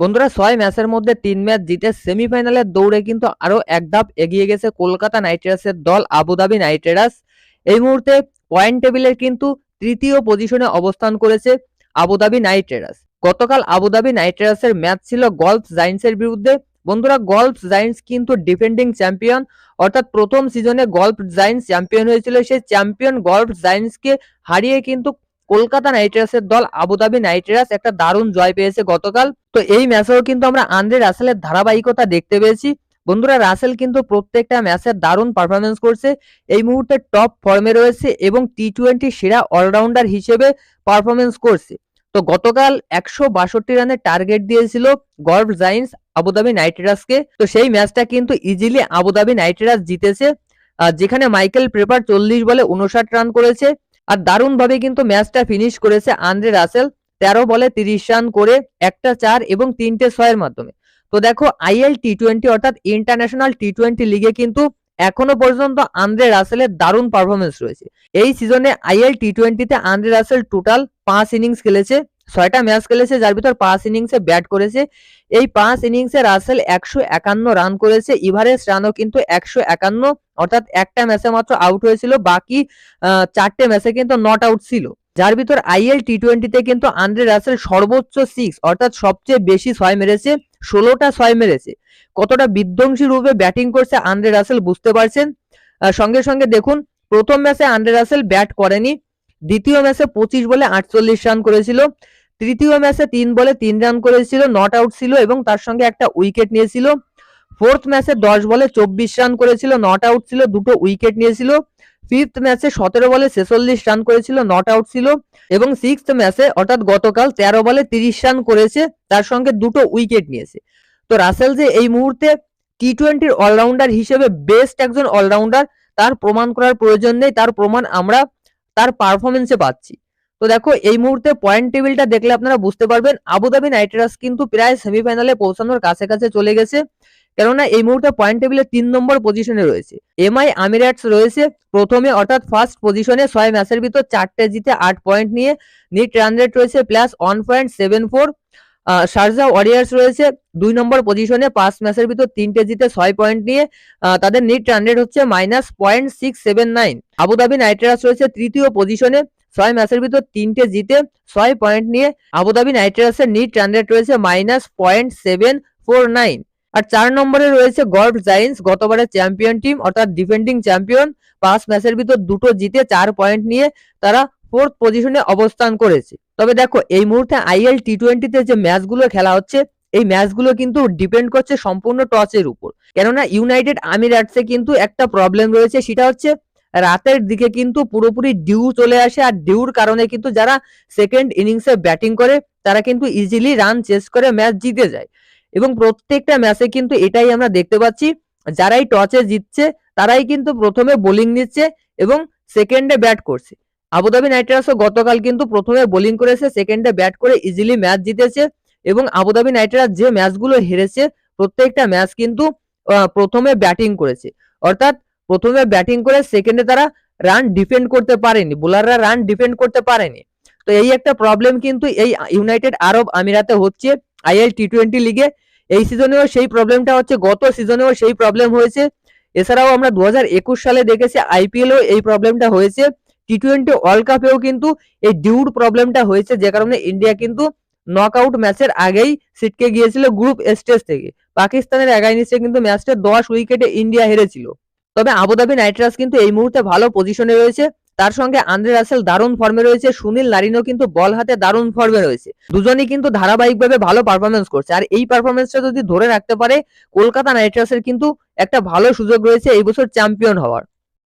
বন্ধুরা, ছয় ম্যাচের মধ্যে তিন ম্যাচ জিতে সেমিফাইনালের দৌড়ে কিন্তু আরও এক ধাপ এগিয়ে গেছে কলকাতা নাইট রাইডার্সের দল আবুধাবি নাইট রাইডার্স। এই মুহূর্তে পয়েন্ট টেবিলের কিন্তু তৃতীয় পজিশনে অবস্থান করেছে আবুধাবি নাইট রাইডার্স। গতকাল আবুধাবি নাইট রাইডার্সের ম্যাচ ছিল গলফ জাইন্টসের বিরুদ্ধে। বন্ধুরা, গলফ জাইন্টস কিন্তু ডিফেন্ডিং চ্যাম্পিয়ন, অর্থাৎ প্রথম সিজনে গলফ জাইন্টস চ্যাম্পিয়ন হয়েছিল। সেই চ্যাম্পিয়ন গলফ জাইন্টসকে হারিয়ে কিন্তু কলকাতা নাইট রাইডার্সের দল আবুধাবি নাইট রাইডার্স একটা দারুণ জয় পেয়েছে গতকাল। তো এই ম্যাচেও কিন্তু আমরা আন্দ্রে রাসেলের ধারাবাহিকতা দেখতে পেয়েছি। বন্ধুরা, রাসেল কিন্তু প্রত্যেকটা ম্যাচে দারুণ পারফরমেন্স করছে। এই মুহূর্তে টপ ফর্মে রয়েছে এবং টি টোয়েন্টি সেরা অলরাউন্ডার হিসেবে পারফরমেন্স করছে। তো গতকাল একশো বাষট্টি রানের টার্গেট দিয়েছিল Gulf Giants Abu Dhabi Knight রাইডার্সকে তো সেই ম্যাচটা কিন্তু ইজিলি আবুধাবি নাইট রাইডার্স জিতেছে যেখানে মাইকেল প্রেপার চল্লিশ বলে উনষাট রান করেছে। আর দারুণভাবে কিন্তু ম্যাচটা ফিনিশ করেছে আন্দ্রে রাসেল, তেরো বলে তিরিশ রান করে একটা চার এবং তিনটে ছয়ের মাধ্যমে। তো দেখো আইএল টি টোয়েন্টি অর্থাৎ ইন্টারন্যাশনাল টি টোয়েন্টি লিগে কিন্তু এখনও পর্যন্ত আন্দ্রে রাসেলের দারুণ পারফরমেন্স রয়েছে। এই সিজনে আইএল টি টোয়েন্টিতে আন্দ্রে রাসেল টোটাল পাঁচ ইনিংস খেলেছে ছয়টা ম্যাচ খেলেছে, যার ভিতর পাঁচ ইনিংসে ব্যাট করেছে। এই পাঁচ ইনিংসে রাসেল একশো একান্ন রান করেছে ইভারেজ, রানও কিন্তু একশো একান্ন। অর্থাৎ একটা ম্যাচে মাত্র আউট হয়েছিল, বাকি চারটে ম্যাচে কিন্তু নট আউট ছিল। যার ভিতর আইএল টি টোয়েন্টিতে কিন্তু আন্দ্রে রাসেল সর্বোচ্চ সিক্স অর্থাৎ সবচেয়ে বেশি ছয় মেরেছে, ষোলোটা ছয় মেরেছে। কতটা বিধ্বংসী রূপে ব্যাটিং করছে আন্দ্রে রাসেল বুঝতে পারছেন? সঙ্গে সঙ্গে দেখুন, প্রথম ম্যাচে আন্দ্রে রাসেল ব্যাট করেনি, দ্বিতীয় ম্যাচে পঁচিশ বলে আটচল্লিশ রান করেছিল। তৃতীয় ম্যাচে তিন বলে তিন রান করেছিল নট আউট ছিল এবং তার সঙ্গে একটা উইকেট নিয়েছিল। ফোর্থ ম্যাচে দশ বলে চব্বিশ রান করেছিল নট আউট ছিল, দুটো উইকেট নিয়েছিল। ফিফথ ম্যাচে সতেরো বলে ছেচল্লিশ রান করেছিল নট আউট ছিল এবং সিক্সথ ম্যাচে অর্থাৎ গতকাল তেরো বলে তিরিশ রান করেছে, তার সঙ্গে দুটো উইকেট নিয়েছে। তো রাসেল যে এই মুহূর্তে টি টোয়েন্টির অলরাউন্ডার হিসেবে বেস্ট একজন অলরাউন্ডার তার প্রমাণ করার প্রয়োজন নেই, তার প্রমাণ আমরা তার পারফরমেন্সে পাচ্ছি। তো দেখো, এই মুহূর্তে পয়েন্ট টেবিলটা দেখলে আপনারা বুঝতে পারবেন, আবুধাবি নাইট রাইডার্স কিন্তু প্রায় সেমিফাইনালে পৌঁছানোর কাছে কাছে চলে গেছে। কেননা এই মুহূর্তে পয়েন্ট টেবিলে তিন নম্বর পজিশনে রয়েছে। এমআই আমিরাটস রয়েছে, প্রথমে অর্থাৎ ফার্স্ট পজিশনে ছয় ম্যাচের ভিতর চারটে জিতে আট পয়েন্ট নিয়ে নিট রান রেট রয়েছে plus one point seven four Sharjah Warriors রয়েছে, দুই নম্বর পজিশনে পাঁচ ম্যাচের ভিতর তিনটে জিতে ছয় পয়েন্ট নিয়ে তাদের নিট রান রেট হচ্ছে minus point six seven nine Abu Dhabi Knight Riders রয়েছে, তৃতীয় পজিশনে ছয় ম্যাচের ভিতর তিনটে জিতে ছয় পয়েন্ট নিয়ে আবুধাবি নাইট রাইডার্সের নিট রান রেট রয়েছে minus point seven four nine আর চার নম্বরে রয়েছে গল্ফ জাইন্স গতবারের চ্যাম্পিয়ন টিম অর্থাৎ ডিফেন্ডিং চ্যাম্পিয়ন পাঁচ ম্যাচের ভিতর দুটো জিতে চার পয়েন্ট নিয়ে তারা ফোর্থ পজিশনে অবস্থান করেছে। তবে দেখো, এই মুহূর্তে আইএল টি টোয়েন্টিতে যে ম্যাচগুলো খেলা হচ্ছে, এই ম্যাচগুলো কিন্তু ডিপেন্ড করছে সম্পূর্ণ টসের উপর। কেননা ইউনাইটেড আমিরাটসে কিন্তু একটা প্রবলেম রয়েছে, সেটা হচ্ছে রাতের দিকে কিন্তু পুরোপুরি ডিউ চলে আসে আর ডিউর কারণে কিন্তু যারা সেকেন্ড ইনিংসে ব্যাটিং করে, তারা কিন্তু ইজিলি রান চেস করে ম্যাচ জিতে যায়। এবং প্রত্যেকটা ম্যাচে কিন্তু এটাই আমরা দেখতে পাচ্ছি, যারাই টসে জিতছে, তারাই কিন্তু প্রথমে বোলিং নিচ্ছে এবং সেকেন্ডে ব্যাট করছে। আবুধাবি নাইট রাইডার্সও গতকাল কিন্তু প্রথমে বোলিং করেছে সেকেন্ডে ব্যাট করে ইজিলি ম্যাচ জিতেছে এবং আবুধাবি নাইট রাইডার্স যে ম্যাচগুলো হেরেছে, প্রত্যেকটা ম্যাচ কিন্তু প্রথমে ব্যাটিং করেছে। অর্থাৎ প্রথমে ব্যাটিং করে সেকেন্ডে তারা রান ডিফেন্ড করতে পারেনি। বোলাররা রান ডিফেন্ড করতে পারেনি। তো এই একটা প্রবলেম কিন্তু এই ইউনাইটেড আরব আমিরাতে হচ্ছে। আইএল টি টোয়েন্টি লিগে এই সিজনেও সেই প্রবলেমটা হচ্ছে। গত সিজনেও সেই প্রবলেম হয়েছে। এছাড়াও আমরা দু হাজার একুশ সালে দেখেছি আইপিএলেও এই প্রবলেমটা হয়েছে। টি টোয়েন্টি ওয়ার্ল্ড কাপেও কিন্তু এই ডিউড প্রবলেমটা হয়েছে। যে কারণে ইন্ডিয়া কিন্তু নক আউট ম্যাচের আগেই সিটকে গিয়েছিল গ্রুপ স্টেজ থেকে। পাকিস্তানের এগাইনিস্টে কিন্তু ম্যাচটা দশ উইকেটে ইন্ডিয়া হেরেছিল। তবে আবুধাবি নাইট কিন্তু এই মুহূর্তে ভালো পজিশনে রয়েছে। তার সঙ্গে আন্দ্রে রাসেল দারুণ ফর্মে রয়েছে, সুনীল নারিনও কিন্তু বল হাতে দারুণ ফর্মে রয়েছে। দুজনই কিন্তু ধারাবাহিকভাবে ভালো পারফরমেন্স করছে। আর এই পারফরমেন্সটা যদি ধরে রাখতে পারে, কলকাতা নাইট রাইডার্সের কিন্তু একটা ভালো সুযোগ রয়েছে এই বছর চ্যাম্পিয়ন হওয়ার।